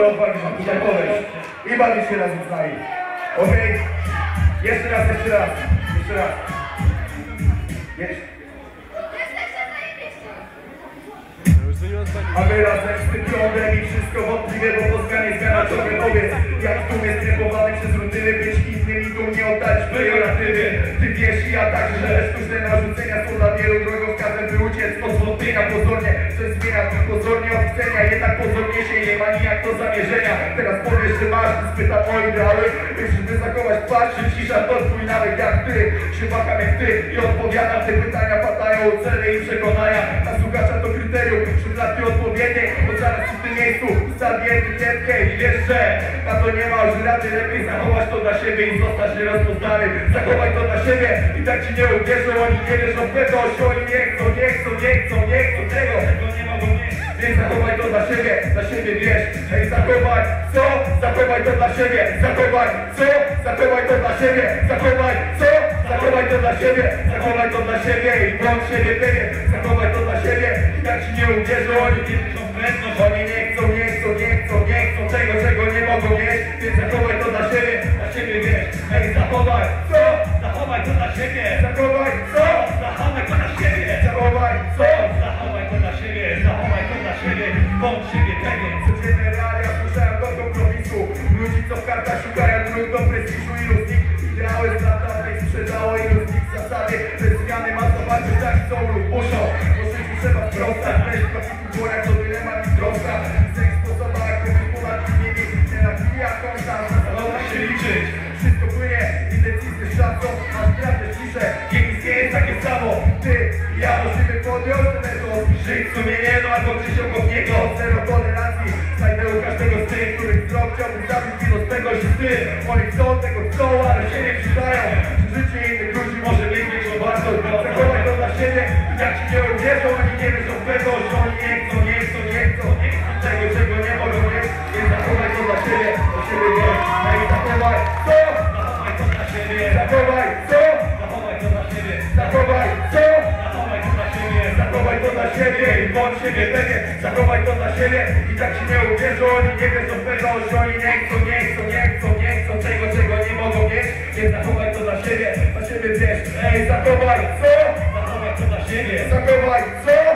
odwagi, żeby tutaj podejść i bawić się razem z nami. Okej? Jeszcze raz, jeszcze raz, jeszcze raz. A my razem z tym ciągiem i wszystko wątpliwie, bo po zmianie zmiana ciągle powiedz Jak tu jest trepowany przez rutyny, być innym i tu nie oddać pejoratywy Ty wiesz i ja także, że sztuczne narzucenia są dla wielu by uciec od zwątpienia pozornie zmiana tu pozornie odcenia, jednak pozornie się nie ma nijak do zamierzenia. Teraz powiesz, że masz, spytam o ideały Żeby zachować twarz, czy cisza to twój nawyk jak ty. Się waham jak ty i odpowiadam, te pytania padają o cele i przekonania. Na słuchacza to kryterium, szufladki odpowiednie Bo zaraz przy tym miejscu wstawię etykietkę i wiesz, że na to nie ma już rady. Lepiej zachować to dla siebie i zostać nierozpoznany Zachowaj to dla siebie i tak ci nie uwierzą Oni nie wierzą w pewność, oni nie chcą, nie chcą, nie chcą, zachowaj, co? Zachowaj to dla siebie, zachowaj, co? Zachowaj to dla siebie, zachowaj, co? Zachowaj to dla siebie, zachowaj to dla siebie i bądź siebie pewien Zachowaj to dla siebie i tak ci nie uwierzą, oni nie pewność Oni nie chcą, nie chcą, nie chcą, nie chcą tego, czego nie mogą mieć Więc zachowaj to dla siebie, dla siebie wiesz Ej, zachowaj, co? Zachowaj to dla siebie! Zachowaj, co? Zachowaj to dla siebie! Zachowaj, co? Zachowaj to dla siebie! Zachowaj to dla siebie! Bądź siebie W kartach szukają dróg do prestiżu Ilu z nich ideały z lat dawnych sprzedało z nich w zasadzie. Bez zmiany ma zobaczyć tak chcą lub muszą. Bo życiu trzeba sprostać Treść profitu jak to dylemat i troska Seks sposoba jak kogoś ponad innymi Nie na chwilę konta, Można się liczyć! wszystko płynie i decyzje szacą Masz prawdę ciszę, dzięki nie jest takie samo. Ty i ja musimy podjąć ten los Żyć sumienie, no albo gdzieś obok niego. Zero tolerancji, znajdę u każdego z tych Których wzrok chciałbym zabić siebie i jak ci nie uwierzą Oni nie wierzą w tego, że oni nie chcą, nie chcą, nie chcą Nie chcą tego, czego nie mogą mieć Więc zachowaj to dla siebie, dla siebie nie No i zachowaj co? Zachowaj to dla siebie! Zachowaj co? Zachowaj to dla siebie! Zachowaj co? Zachowaj to dla siebie! Zachowaj to dla siebie i bądź siebie pewien Zachowaj to dla siebie i tak ci nie uwierzą Oni nie wiedzą tego, że oni nie chcą, nie chcą, nie chcą, nie chcą Tego, czego nie mogą mieć Więc zachowaj to dla siebie, dla siebie wiesz Ej, zachowaj co? Zachowaj to dla siebie! Zachowaj co?